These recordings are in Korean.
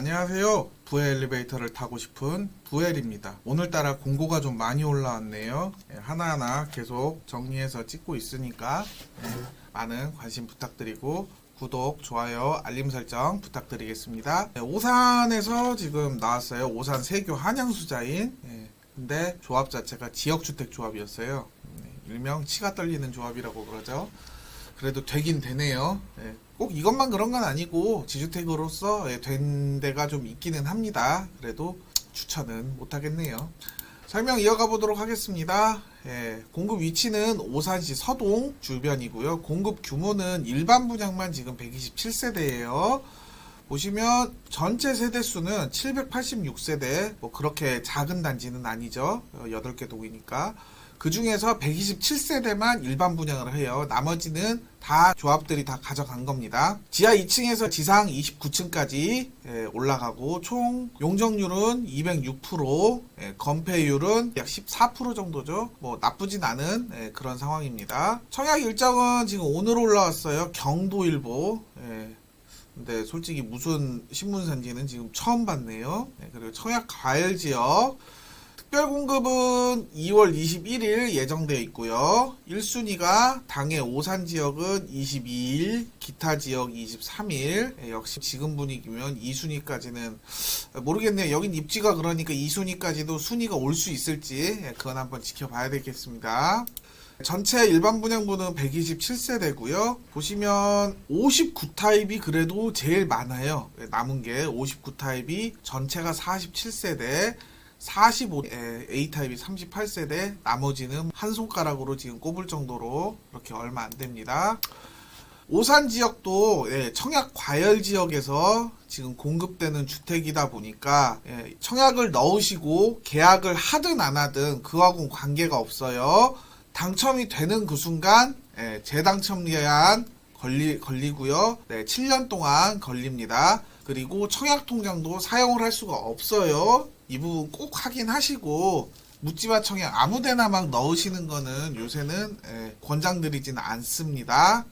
안녕하세요. 부엘 엘리베이터를 타고 싶은 부엘입니다. 오늘따라 공고가 좀 많이 올라왔네요. 예, 하나하나 계속 정리해서 찍고 있으니까 예, 많은 관심 부탁드리고 구독, 좋아요, 알림 설정 부탁드리겠습니다. 예, 오산에서 지금 나왔어요. 오산 세교 한양수자인. 예, 근데 조합 자체가 지역주택 조합이었어요. 예, 일명 치가 떨리는 조합이라고 그러죠. 그래도 되긴 되네요. 예, 꼭 이것만 그런 건 아니고 지주택으로서 예, 된 데가 좀 있기는 합니다. 그래도 추천은 못 하겠네요. 설명 이어가 보도록 하겠습니다. 예, 공급 위치는 오산시 서동 주변이고요. 공급 규모는 일반 분양만 지금 127세대예요. 보시면 전체 세대 수는 786세대, 뭐 그렇게 작은 단지는 아니죠. 어, 8개 동이니까. 그 중에서 127세대만 일반 분양을 해요. 나머지는 다 조합들이 다 가져간 겁니다. 지하 2층에서 지상 29층까지 올라가고 총 용적률은 206%, 예, 건폐율은 약 14% 정도죠. 뭐 나쁘진 않은 예, 그런 상황입니다. 청약 일정은 지금 오늘 올라왔어요. 경도일보. 예, 근데 솔직히 무슨 신문사인지는 지금 처음 봤네요. 네, 그리고 청약 과열 지역 특별 공급은 2월 21일 예정되어 있고요. 1순위가 당해 오산 지역은 22일, 기타 지역 23일. 예, 역시 지금 분위기면 2순위까지는 모르겠네요. 여긴 입지가 그러니까 2순위까지도 순위가 올 수 있을지 예, 그건 한번 지켜봐야 되겠습니다. 전체 일반 분양분은 127세대고요. 보시면 59타입이 그래도 제일 많아요. 예, 남은 게 59타입이 전체가 47세대, 45 A타입이 38세대, 나머지는 한 손가락으로 지금 꼽을 정도로 그렇게 얼마 안 됩니다. 오산 지역도 예, 청약 과열 지역에서 지금 공급되는 주택이다 보니까 예, 청약을 넣으시고 계약을 하든 안 하든 그하고는 관계가 없어요. 당첨이 되는 그 순간 예, 재당첨 예한 걸리, 걸리고요. 네, 7년 동안 걸립니다. 그리고 청약 통장도 사용을 할 수가 없어요. 이 부분 꼭 확인하시고 묻지마 청약 아무데나 막 넣으시는 거는 요새는 예, 권장드리지는 않습니다.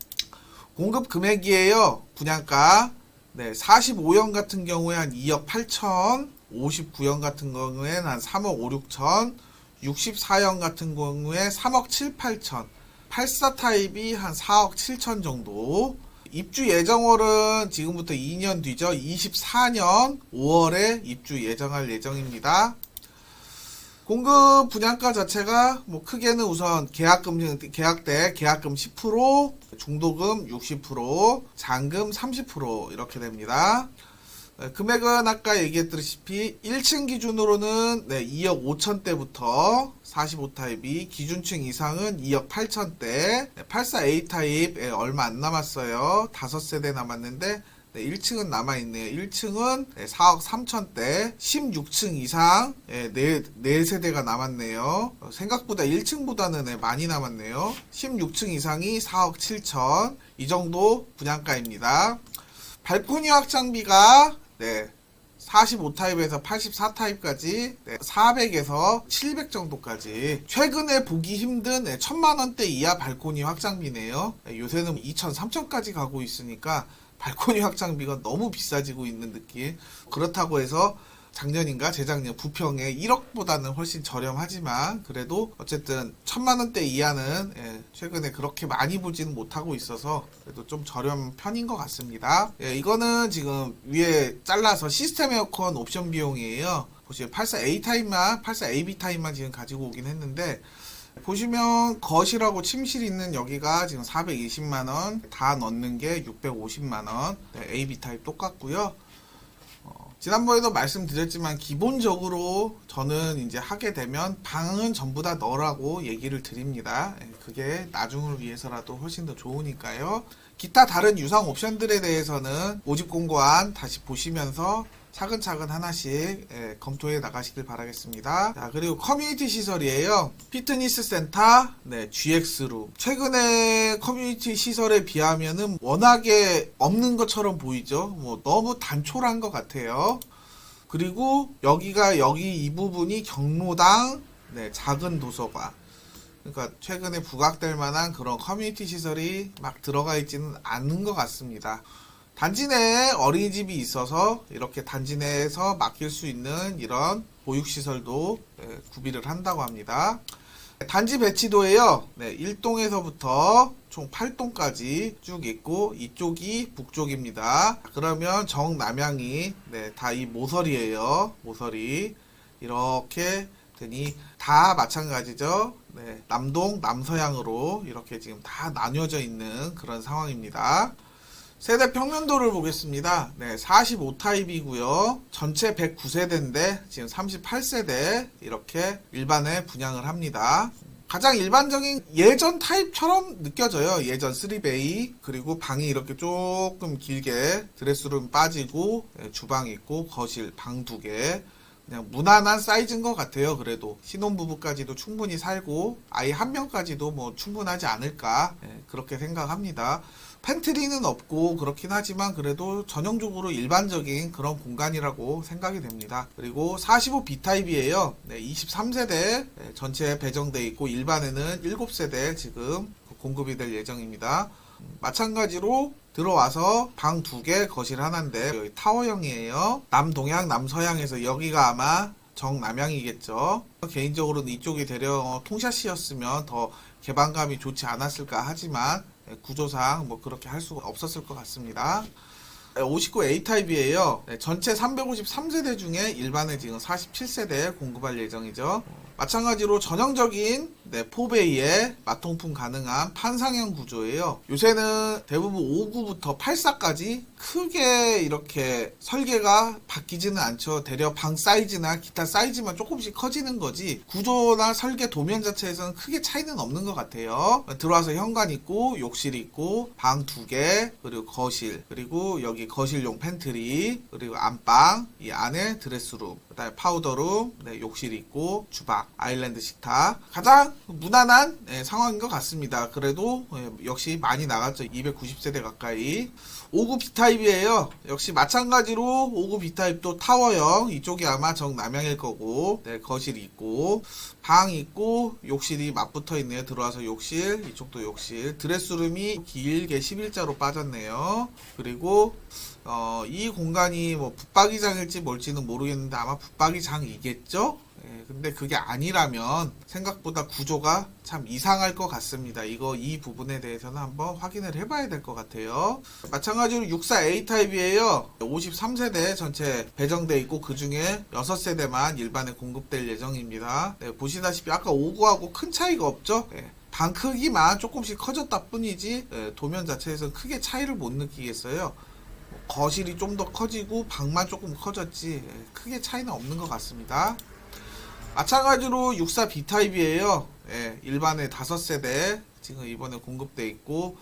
공급 금액이에요. 분양가. 네, 45형 같은 경우에 한 2억 8천, 59형 같은 경우에는 한 3억 5, 6천, 64형 같은 경우에 3억 7, 8천, 84 타입이 한 4억 7천 정도. 입주 예정월은 지금부터 2년 뒤죠. 24년 5월에 입주 예정할 예정입니다. 공급 분양가 자체가 뭐 크게는 우선 계약금 계약 때 계약금 10%, 중도금 60%, 잔금 30% 이렇게 됩니다. 네, 금액은 아까 얘기했다시피 1층 기준으로는 네, 2억 5천대부터 45타입이 기준층 이상은 2억 8천대. 84A 타입 예, 얼마 안 남았어요. 5세대 남았는데 네, 1층은 남아있네요. 1층은 4억 3천대. 16층 이상 예, 4, 4세대가 남았네요. 어, 생각보다 1층보다는 많이 남았네요. 16층 이상이 4억 7천. 이 정도 분양가입니다. 발코니 확장비가 네. 45타입에서 84타입까지 400에서 700 정도까지. 최근에 보기 힘든 네, 1000만원대 이하 발코니 확장비네요. 네, 요새는 2000, 3000까지 가고 있으니까 발코니 확장비가 너무 비싸지고 있는 느낌. 그렇다고 해서 작년인가 재작년 부평에 1억보다는 훨씬 저렴하지만 그래도 어쨌든 천만 원대 이하는 예, 최근에 그렇게 많이 보지는 못하고 있어서 그래도 좀 저렴 편인 것 같습니다. 예, 이거는 지금 위에 잘라서 시스템 에어컨 옵션 비용이에요. 보시면 84A 타입만 84AB 타입만 지금 가지고 오긴 했는데 보시면 거실하고 침실 있는 여기가 지금 420만원 다 넣는 게 650만원 네, AB 타입 똑같고요. 지난번에도 말씀드렸지만 기본적으로 저는 이제 하게 되면 방은 전부 다 넣으라고 얘기를 드립니다. 예, 그게 나중을 위해서라도 훨씬 더 좋으니까요. 기타 다른 유상 옵션들에 대해서는 모집 공고안 다시 보시면서 차근차근 하나씩 예, 검토해 나가시길 바라겠습니다. 자, 그리고 커뮤니티 시설이에요. 피트니스 센터, 네, GX룸. 최근에 커뮤니티 시설에 비하면은 워낙에 없는 것처럼 보이죠. 뭐 너무 단촐한 것 같아요. 그리고 여기가 여기 이 부분이 경로당, 네, 작은 도서관. 그러니까 최근에 부각될 만한 그런 커뮤니티 시설이 막 들어가 있지는 않은 것 같습니다. 단지 내에 어린이집이 있어서 이렇게 단지 내에서 맡길 수 있는 이런 보육시설도 예, 구비를 한다고 합니다. 단지 배치도에요. 네, 1동에서부터 총 8동까지 쭉 있고 이쪽이 북쪽입니다. 그러면 정남향이 네, 다 이 모서리예요. 모서리 이렇게 되니 다 마찬가지죠. 네, 남동 남서향으로 이렇게 지금 다 나뉘어져 있는 그런 상황입니다. 세대 평면도를 보겠습니다. 네, 45타입이고요. 전체 109세대인데 지금 38세대 이렇게 일반에 분양을 합니다. 가장 일반적인 예전 타입처럼 느껴져요. 예전 3베이 그리고 방이 이렇게 조금 길게 드레스룸 빠지고 예, 주방 있고 거실 방 두 개. 그냥 무난한 사이즈인 것 같아요. 그래도 신혼부부까지도 충분히 살고 아이 한 명까지도 뭐 충분하지 않을까 예, 그렇게 생각합니다. 팬트리는 없고 그렇긴 하지만 그래도 전형적으로 일반적인 그런 공간이라고 생각이 됩니다. 그리고 45 B타입이에요. 네, 23세대 전체 배정돼 있고 일반에는 7세대 지금 공급이 될 예정입니다. 마찬가지로 들어와서 방 두 개, 거실 하나인데 여기 타워형이에요. 남동향, 남서향에서 여기가 아마 정남향이겠죠. 개인적으로는 이쪽이 대려 어, 통샷이었으면 더 개방감이 좋지 않았을까 하지만 예, 구조상 뭐 그렇게 할 수가 없었을 것 같습니다. 59 A타입이에요. 네, 전체 353세대 중에 일반에 지금 47세대 공급할 예정이죠. 마찬가지로 전형적인 네, 포베이에 마통풍 가능한 판상형 구조예요. 요새는 대부분 59부터 84까지 크게 이렇게 설계가 바뀌지는 않죠. 대려 방 사이즈나 기타 사이즈만 조금씩 커지는 거지 구조나 설계 도면 자체에서는 크게 차이는 없는 것 같아요. 들어와서 현관 있고 욕실 있고 방 두 개 그리고 거실 그리고 여기 거실용 팬트리 그리고 안방 이 안에 드레스룸 그다음에 파우더룸 네, 욕실 있고 주방 아일랜드 식탁 가장 무난한 예, 상황인 것 같습니다. 그래도 예, 역시 많이 나갔죠. 290세대 가까이 59 B타입이에요. 역시 마찬가지로 59 B타입도 타워형 이쪽이 아마 정남향일 거고 네, 거실이 있고 방 있고 욕실이 맞붙어 있네요. 들어와서 욕실 이쪽도 욕실 드레스룸이 길게 11자로 빠졌네요. 그리고 어, 이 공간이 뭐 붙박이장일지 뭘지는 모르겠는데 아마 붙박이장이겠죠? 예, 근데 그게 아니라면 생각보다 구조가 참 이상할 것 같습니다. 이거 이 부분에 대해서는 한번 확인을 해봐야 될 것 같아요. 마찬가지로 64A 타입이에요. 53세대 전체 배정돼 있고 그 중에 6세대만 일반에 공급될 예정입니다. 네, 보시다시피 아까 59하고 큰 차이가 없죠? 네, 방 크기만 조금씩 커졌다 뿐이지 예, 도면 자체에서 크게 차이를 못 느끼겠어요. 뭐 거실이 좀 더 커지고 방만 조금 커졌지 예, 크게 차이는 없는 것 같습니다. 마찬가지로 64 B타입이에요. 예, 일반에 5세대 지금 이번에 공급돼 있고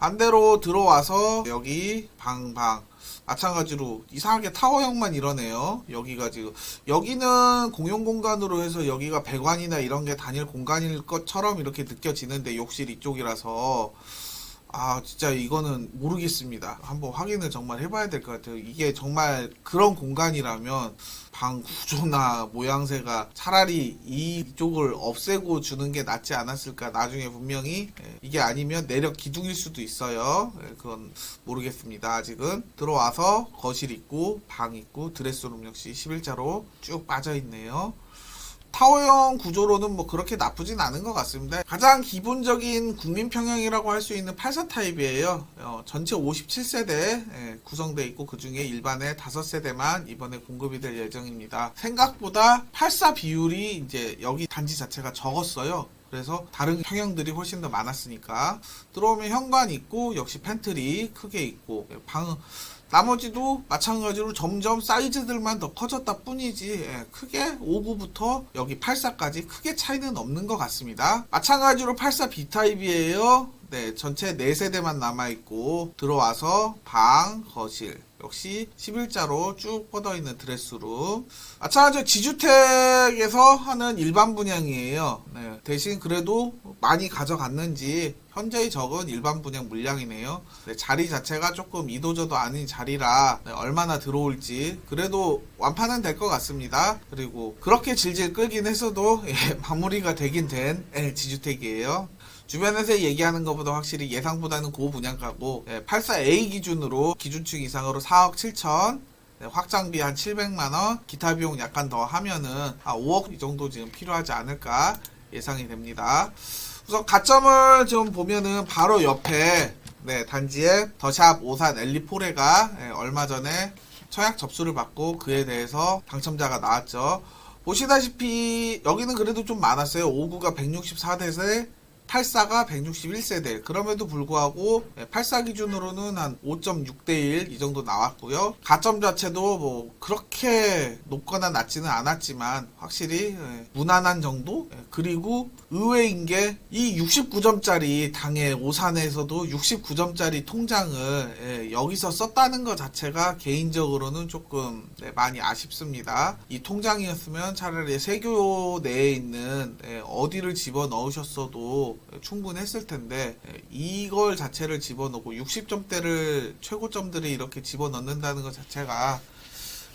반대로 들어와서 여기 방방 마찬가지로 이상하게 타워형만 이러네요. 여기가 지금 여기는 공용 공간으로 해서 여기가 배관이나 이런 게 다닐 공간일 것처럼 이렇게 느껴지는데 욕실 이쪽이라서 아 진짜 이거는 모르겠습니다. 한번 확인을 정말 해봐야 될 것 같아요. 이게 정말 그런 공간이라면 방 구조나 모양새가 차라리 이쪽을 없애고 주는 게 낫지 않았을까. 나중에 분명히 예, 이게 아니면 내력 기둥일 수도 있어요. 예, 그건 모르겠습니다. 아직은 들어와서 거실 있고 방 있고 드레스룸 역시 11자로 쭉 빠져 있네요. 타워형 구조로는 뭐 그렇게 나쁘진 않은 것 같습니다. 가장 기본적인 국민 평형이라고 할 수 있는 84 타입이에요. 어, 전체 57세대 예, 구성되어 있고 그 중에 일반에 5세대만 이번에 공급이 될 예정입니다. 생각보다 84 비율이 이제 여기 단지 자체가 적었어요. 그래서 다른 평형들이 훨씬 더 많았으니까 들어오면 현관 있고 역시 팬트리 크게 있고 예, 방 나머지도 마찬가지로 점점 사이즈들만 더 커졌다 뿐이지 예, 크게 59부터 여기 84까지 크게 차이는 없는 것 같습니다. 마찬가지로 84 B타입이에요. 네, 전체 4세대만 남아있고 들어와서 방, 거실 역시 11자로 쭉 뻗어 있는 드레스룸 마찬가지로 지주택에서 하는 일반 분양이에요. 네, 대신 그래도 많이 가져갔는지 현재의 적은 일반 분양 물량이네요. 네, 자리 자체가 조금 이도저도 아닌 자리라 네, 얼마나 들어올지 그래도 완판은 될 것 같습니다. 그리고 그렇게 질질 끌긴 했어도 예, 마무리가 되긴 된 예, 지주택이에요. 주변에서 얘기하는 것보다 확실히 예상보다는 고분양가고 84A 기준으로 기준층 이상으로 4억 7천 네, 확장비 한 700만원 기타 비용 약간 더 하면은 한 5억 이 정도 지금 필요하지 않을까 예상이 됩니다 우선 가점을 좀 보면은 바로 옆에 네, 단지에 더샵 오산 엘리포레가 예, 얼마 전에 청약 접수를 받고 그에 대해서 당첨자가 나왔죠. 보시다시피 여기는 그래도 좀 많았어요. 59가 164대세, 84가 161세대. 그럼에도 불구하고 84 기준으로는 한 5.6대1 이 정도 나왔고요. 가점 자체도 뭐 그렇게 높거나 낮지는 않았지만 확실히 예, 무난한 정도? 예, 그리고 의외인 게 이 69점짜리 당해 오산에서도 69점짜리 통장을 예, 여기서 썼다는 것 자체가 개인적으로는 조금 네, 많이 아쉽습니다. 이 통장이었으면 차라리 세교 내에 있는 예, 어디를 집어 넣으셨어도 충분했을 텐데 예, 이걸 자체를 집어넣고 60점대를 최고점들이 이렇게 집어 넣는다는 것 자체가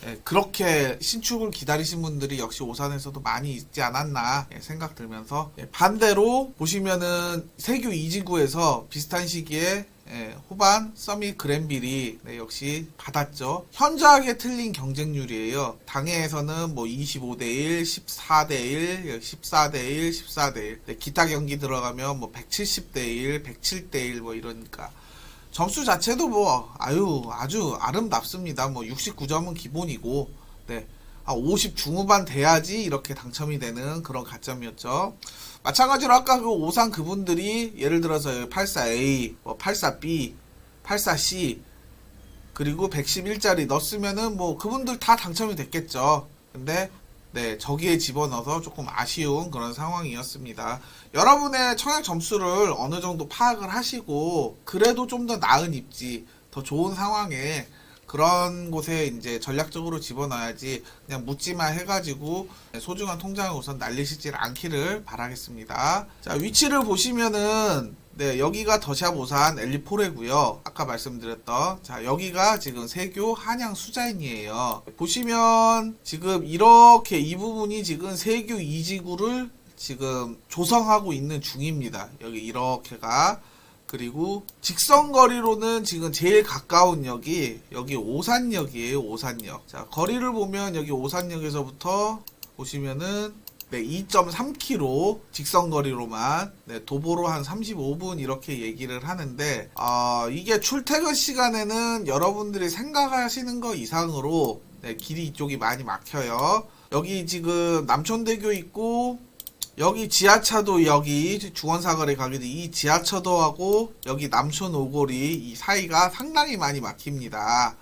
예, 그렇게 신축을 기다리신 분들이 역시 오산에서도 많이 있지 않았나 예, 생각 들면서 예, 반대로 보시면은 세교 이지구에서 비슷한 시기에 예, 호반, 서밋, 그랜빌이 네, 역시 받았죠. 현저하게 틀린 경쟁률이에요. 당해에서는 뭐 25대1, 14대1, 14대1, 14대1. 네, 기타 경기 들어가면 뭐 170대1, 107대1 뭐 이러니까. 점수 자체도 뭐 아유 아주 아름답습니다. 뭐 69점은 기본이고 네. 아, 50 중후반 돼야지 이렇게 당첨이 되는 그런 가점이었죠. 마찬가지로 아까 그 오산 그분들이 예를 들어서 84A, 뭐 84B, 84C 그리고 111짜리 넣었으면은 뭐 그분들 다 당첨이 됐겠죠. 근데 네, 저기에 집어넣어서 조금 아쉬운 그런 상황이었습니다. 여러분의 청약 점수를 어느 정도 파악을 하시고 그래도 좀 더 나은 입지, 더 좋은 상황에 그런 곳에 이제 전략적으로 집어넣어야지 그냥 묻지만 해가지고 소중한 통장을 우선 날리시질 않기를 바라겠습니다. 자 위치를 보시면은 네 여기가 더샵 오산 엘리포레고요. 아까 말씀드렸던 자 여기가 지금 세교 한양 수자인이에요. 보시면 지금 이렇게 이 부분이 지금 세교 이지구를 지금 조성하고 있는 중입니다. 여기 이렇게가 그리고 직선거리로는 지금 제일 가까운 역이 여기 오산역이에요. 오산역. 자, 거리를 보면 여기 오산역에서부터 보시면은 네, 2.3km 직선거리로만 네, 도보로 한 35분 이렇게 얘기를 하는데 어, 이게 출퇴근 시간에는 여러분들이 생각하시는 거 이상으로 네, 길이 이쪽이 많이 막혀요. 여기 지금 남촌대교 있고 여기 지하차도 여기 중원사거리 가게 돼이 지하차도하고 여기 남촌 오거리 이 사이가 상당히 많이 막힙니다.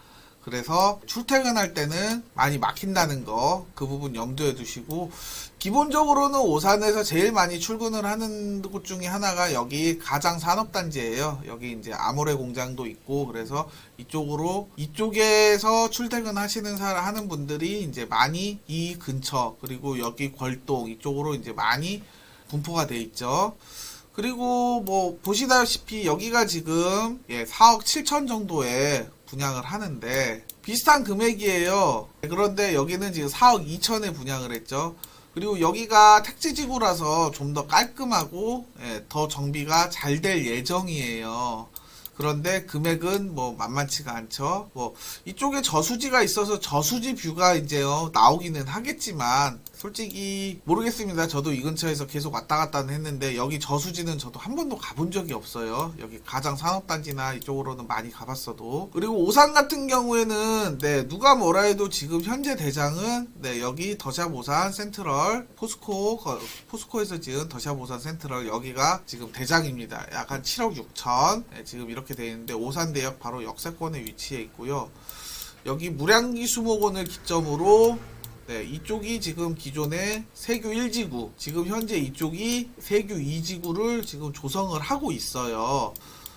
그래서 출퇴근할 때는 많이 막힌다는 거 그 부분 염두에 두시고 기본적으로는 오산에서 제일 많이 출근을 하는 곳 중에 하나가 여기 가장 산업단지예요. 여기 이제 아모레 공장도 있고 그래서 이쪽으로 이쪽에서 출퇴근하시는 사 하는 분들이 이제 많이 이 근처 그리고 여기 걸동 이쪽으로 이제 많이 분포가 돼 있죠. 그리고 뭐 보시다시피 여기가 지금 예, 4억 7천 정도에 분양을 하는데 비슷한 금액이에요. 그런데 여기는 지금 4억 2천에 분양을 했죠. 그리고 여기가 택지지구라서 좀 더 깔끔하고 예, 더 정비가 잘 될 예정이에요. 그런데 금액은 뭐 만만치가 않죠. 뭐 이쪽에 저수지가 있어서 저수지 뷰가 이제요 나오기는 하겠지만 솔직히 모르겠습니다. 저도 이 근처에서 계속 왔다 갔다 했는데 여기 저수지는 저도 한 번도 가본 적이 없어요. 여기 가장 산업단지나 이쪽으로는 많이 가봤어도 그리고 오산 같은 경우에는 네 누가 뭐라 해도 지금 현재 대장은 네 여기 더샵 오산 센트럴 포스코 거- 포스코에서 지은 더샵 오산 센트럴 여기가 지금 대장입니다. 약간 7억 6천 네, 지금 이렇게 돼 있는데 오산 대역 바로 역세권에 위치해 있고요. 여기 무량기 수목원을 기점으로 네, 이쪽이 지금 기존의 세교 1지구, 지금 현재 이쪽이 세교 2지구를 지금 조성을 하고 있어요.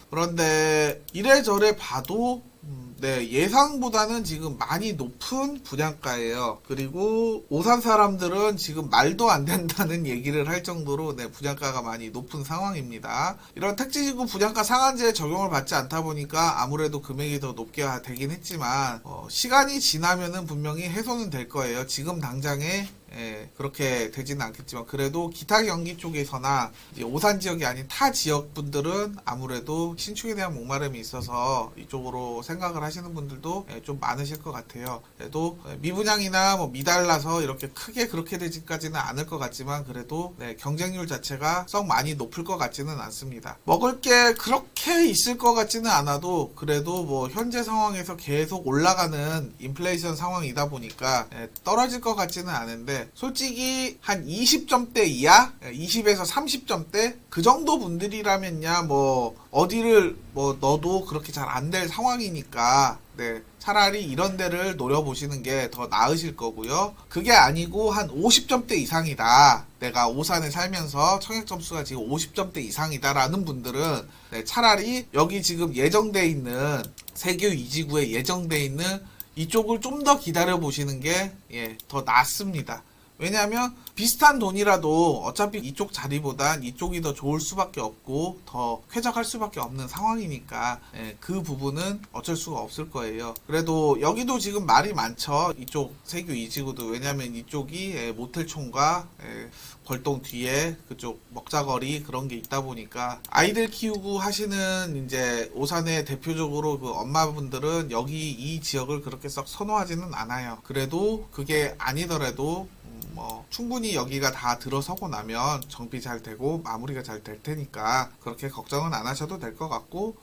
그런데 이래저래 봐도 음, 네, 예상보다는 지금 많이 높은 분양가예요. 그리고 오산 사람들은 지금 말도 안 된다는 얘기를 할 정도로 네, 분양가가 많이 높은 상황입니다. 이런 택지지구 분양가 상한제 적용을 받지 않다 보니까 아무래도 금액이 더 높게 되긴 했지만 어, 시간이 지나면은 분명히 해소는 될 거예요. 지금 당장에 예, 그렇게 되지는 않겠지만 그래도 기타 경기 쪽에서나 오산 지역이 아닌 타 지역 분들은 아무래도 신축에 대한 목마름이 있어서 이쪽으로 생각을 하 시는 분들도 예, 좀 많으실 것 같아요. 그래도 예, 미분양이나 뭐 미달라서 이렇게 크게 그렇게 되지까지는 않을 것 같지만 그래도 네, 경쟁률 자체가 썩 많이 높을 것 같지는 않습니다. 먹을 게 그렇게 있을 것 같지는 않아도 그래도 뭐 현재 상황에서 계속 올라가는 인플레이션 상황이다 보니까 예, 떨어질 것 같지는 않은데 솔직히 한 20점대 이하, 20에서 30점대 그 정도 분들이라면야 뭐 어디를 뭐 넣어도 그렇게 잘 안 될 상황이니까 네. 차라리 이런 데를 노려보시는 게 더 나으실 거고요. 그게 아니고 한 50점대 이상이다. 내가 오산에 살면서 청약 점수가 지금 50점대 이상이다 라는 분들은 네, 차라리 여기 지금 예정돼 있는 세교 이지구에 예정돼 있는 이쪽을 좀 더 기다려 보시는 게 예, 더 낫습니다. 왜냐하면 비슷한 돈이라도 어차피 이쪽 자리보단 이쪽이 더 좋을 수밖에 없고 더 쾌적할 수밖에 없는 상황이니까 예, 그 부분은 어쩔 수가 없을 거예요. 그래도 여기도 지금 말이 많죠. 이쪽 세교 이지구도 왜냐하면 이쪽이 예, 모텔촌과 예, 벌동 뒤에 그쪽 먹자거리 그런 게 있다 보니까 아이들 키우고 하시는 이제 오산의 대표적으로 그 엄마분들은 여기 이 지역을 그렇게 썩 선호하지는 않아요. 그래도 그게 아니더라도 음, 뭐 충분히 여기가 다 들어서고 나면 정비 잘 되고 마무리가 잘 될 테니까 그렇게 걱정은 안 하셔도 될 것 같고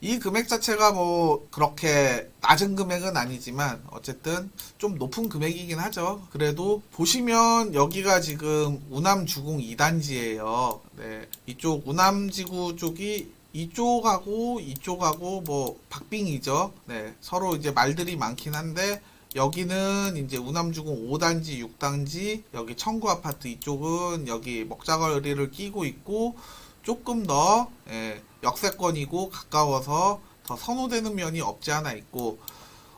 이 금액 자체가 뭐 그렇게 낮은 금액은 아니지만 어쨌든 좀 높은 금액이긴 하죠. 그래도 보시면 여기가 지금 우남 주공 2단지예요. 네. 이쪽 우남 지구 쪽이 이쪽하고 이쪽하고 뭐 박빙이죠. 네. 서로 이제 말들이 많긴 한데 여기는 이제 우남주공 5단지, 6단지, 여기 청구 아파트 이쪽은 여기 먹자거리를 끼고 있고 조금 더 예, 역세권이고 가까워서 더 선호되는 면이 없지 않아 있고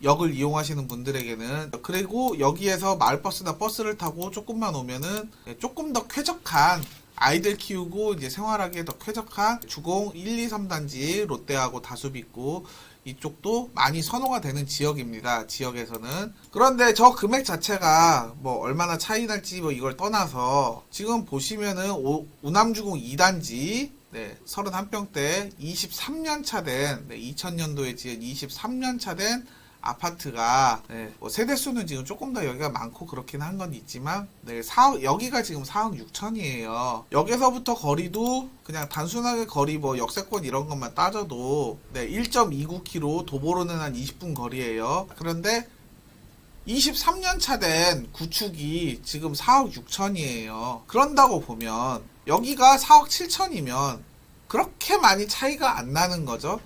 역을 이용하시는 분들에게는 그리고 여기에서 마을버스나 버스를 타고 조금만 오면은 예, 조금 더 쾌적한 아이들 키우고 이제 생활하기에 더 쾌적한 주공 1, 2, 3단지 롯데하고 다숲 있고 이쪽도 많이 선호가 되는 지역입니다. 지역에서는. 그런데 저 금액 자체가 뭐 얼마나 차이 날지 뭐 이걸 떠나서 지금 보시면은 오- 우남주공 2단지 네, 31평대 23년 차 된, 네, 2000년도에 지은 23년 차된 아파트가 네, 뭐 세대 수는 지금 조금 더 여기가 많고 그렇긴 한 건 있지만 네, 4억, 여기가 지금 4억 6천이에요. 여기서부터 거리도 그냥 단순하게 거리 뭐 역세권 이런 것만 따져도 네, 1.29km 도보로는 한 20분 거리예요. 그런데 23년 차 된 구축이 지금 4억 6천이에요. 그런다고 보면 여기가 4억 7천이면 그렇게 많이 차이가 안 나는 거죠.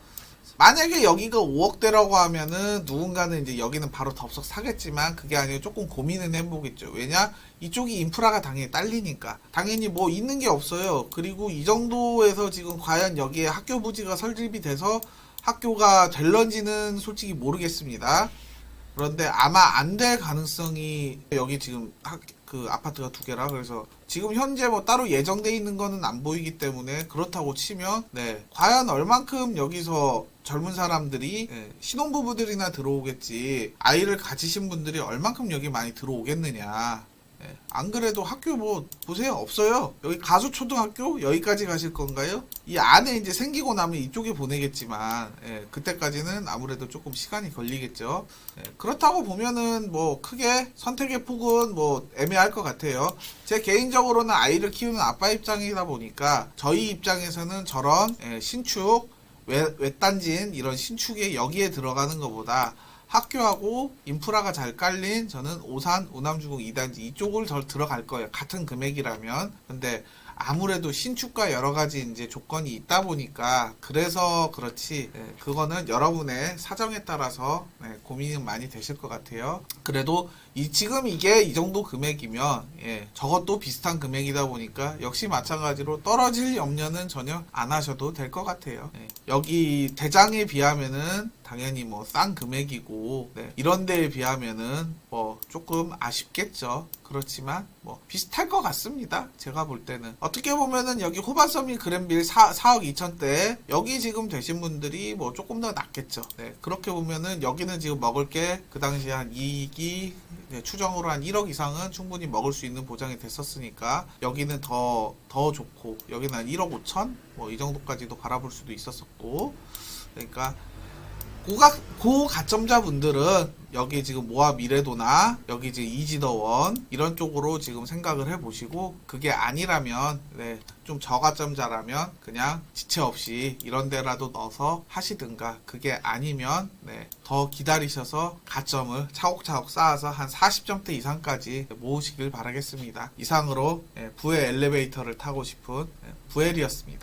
만약에 여기가 5억대라고 하면은 누군가는 이제 여기는 바로 덥석 사겠지만 그게 아니고 조금 고민은 해보겠죠. 왜냐? 이쪽이 인프라가 당연히 딸리니까. 당연히 뭐 있는 게 없어요. 그리고 이 정도에서 지금 과연 여기에 학교 부지가 설립이 돼서 학교가 될런지는 솔직히 모르겠습니다. 그런데 아마 안 될 가능성이 여기 지금 학, 그 아파트가 두 개라 그래서 지금 현재 뭐 따로 예정돼 있는 거는 안 보이기 때문에 그렇다고 치면 네. 과연 얼만큼 여기서 젊은 사람들이 예, 신혼부부들이나 들어오겠지 아이를 가지신 분들이 얼만큼 여기 많이 들어오겠느냐 예, 안 그래도 학교 뭐 보세요 없어요 여기 가수 초등학교 여기까지 가실 건가요? 이 안에 이제 생기고 나면 이쪽에 보내겠지만 예, 그때까지는 아무래도 조금 시간이 걸리겠죠. 예, 그렇다고 보면은 뭐 크게 선택의 폭은 뭐 애매할 것 같아요. 제 개인적으로는 아이를 키우는 아빠 입장이다 보니까 저희 입장에서는 저런 예, 신축 외, 외딴진 이런 신축에 여기에 들어가는 것보다 학교하고 인프라가 잘 깔린 저는 오산 오남주공 2단지 이쪽을 더 들어갈 거예요. 같은 금액이라면. 근데 아무래도 신축과 여러 가지 이제 조건이 있다 보니까 그래서 그렇지 예, 그거는 여러분의 사정에 따라서 네, 고민이 많이 되실 것 같아요. 그래도 이 지금 이게 이 정도 금액이면 예, 저것도 비슷한 금액이다 보니까 역시 마찬가지로 떨어질 염려는 전혀 안 하셔도 될 것 같아요. 예, 여기 대장에 비하면은 당연히 뭐 싼 금액이고 네, 이런 데에 비하면은 뭐 조금 아쉽겠죠. 그렇지만 뭐 비슷할 것 같습니다. 제가 볼 때는 어떻게 보면은 여기 호반섬이 그랜빌 4, 4억 2천대 여기 지금 되신 분들이 뭐 조금 더 낫겠죠. 네, 그렇게 보면은 여기는 지금 먹을 게 그 당시에 한 이익이 네, 추정으로 한 1억 이상은 충분히 먹을 수 있는 보장이 됐었으니까 여기는 더 더 좋고 여기는 한 1억 5천 뭐 이 정도까지도 바라볼 수도 있었었고 그러니까 고가 고 가점자분들은 여기 지금 모아 미래도나 여기 지금 이지더원 이런 쪽으로 지금 생각을 해보시고 그게 아니라면 네, 좀 저가점자라면 그냥 지체 없이 이런 데라도 넣어서 하시든가 그게 아니면 네, 더 기다리셔서 가점을 차곡차곡 쌓아서 한 40점대 이상까지 모으시길 바라겠습니다. 이상으로 예, 부의 엘리베이터를 타고 싶은 예, 부엘이었습니다.